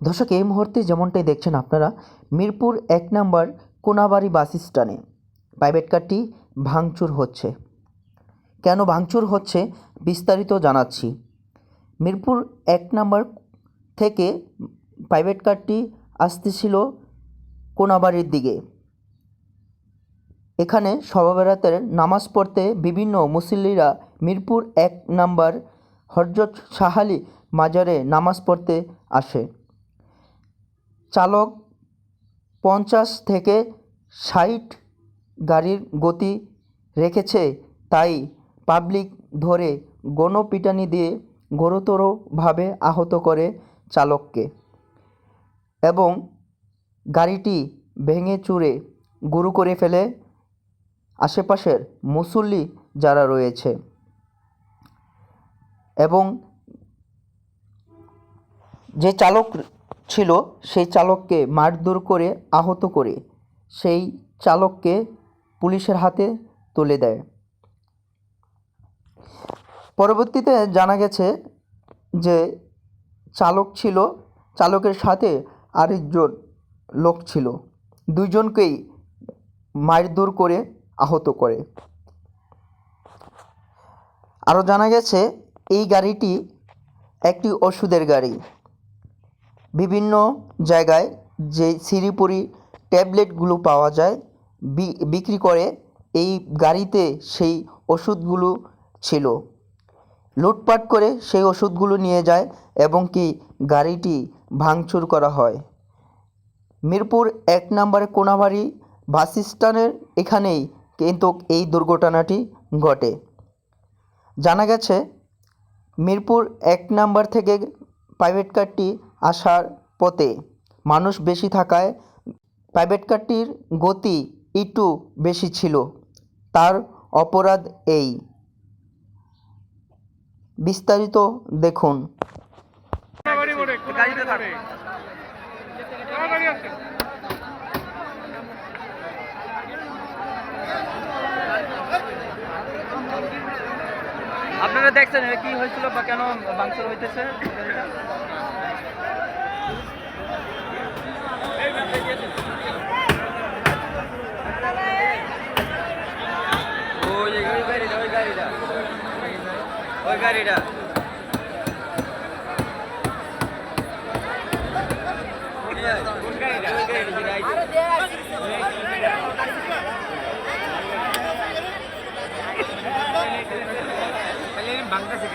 দর্শক, এই মুহূর্তে যেমনটাই দেখছেন আপনারা, মিরপুর এক নম্বর কোনাবাড়ি বাস স্ট্যান্ডে প্রাইভেট কারটি ভাঙচুর হচ্ছে। কেন ভাঙচুর হচ্ছে বিস্তারিত জানাচ্ছি। মিরপুর এক নম্বর থেকে প্রাইভেট কারটি আসতেছিল কোনাবাড়ির দিকে। এখানে শবে নামাজ পড়তে বিভিন্ন মুসল্লিরা মিরপুর এক নাম্বার হরজত শাহালি মাজারে নামাজ পড়তে আসে। চালক পঞ্চাশ থেকে ষাট গাড়ির গতি রেখেছে, তাই পাবলিক ধরে গণপিটানি দিয়ে গুরুতরভাবে আহত করে চালককে এবং গাড়িটি ভেঙে চুরে গুরু করে ফেলে আশেপাশের মুসল্লি যারা রয়েছে এবং যে চালক ছিল সেই চালককে মারধর করে, আহত করে। সেই চালককে পুলিশের হাতে তুলে দেয়। পরবর্তীতে জানা গেছে যে চালক ছিল, চালকের সাথে আরেকজন লোক ছিল। দুইজনকেই মারধর করে, আহত করে। আরও জানা গেছে, এই গাড়িটি একটি ওষুধের গাড়ি। বিভিন্ন জায়গায় যে সিরিপুরি ট্যাবলেটগুলো পাওয়া যায় বিক্রি করে এই গাড়িতে সেই ওষুধগুলো ছিল। লুটপাট করে সেই ওষুধগুলো নিয়ে যায় এবং কি গাড়িটি ভাঙচুর করা হয়। মিরপুর এক নম্বরে কোনাবাড়ি বাস স্ট্যান্ডের এখানেই কিন্তু এই দুর্ঘটনাটি ঘটে। জানা গেছে, মিরপুর এক নাম্বার থেকে প্রাইভেট কারটি আসার পথে মানুষ বেশি থাকায় প্রাইভেট কারটির গতি একটু বেশি ছিল। তার অপরাধ এই। বিস্তারিত দেখুন। আপনারা দেখছেন কি হয়েছিল বা কেন ভাঙচুর হইতেছে গাড়িটা? ওই যে ওই গাড়িটা ওই গাড়িটা ওই গাড়িটা ভাঙতেছে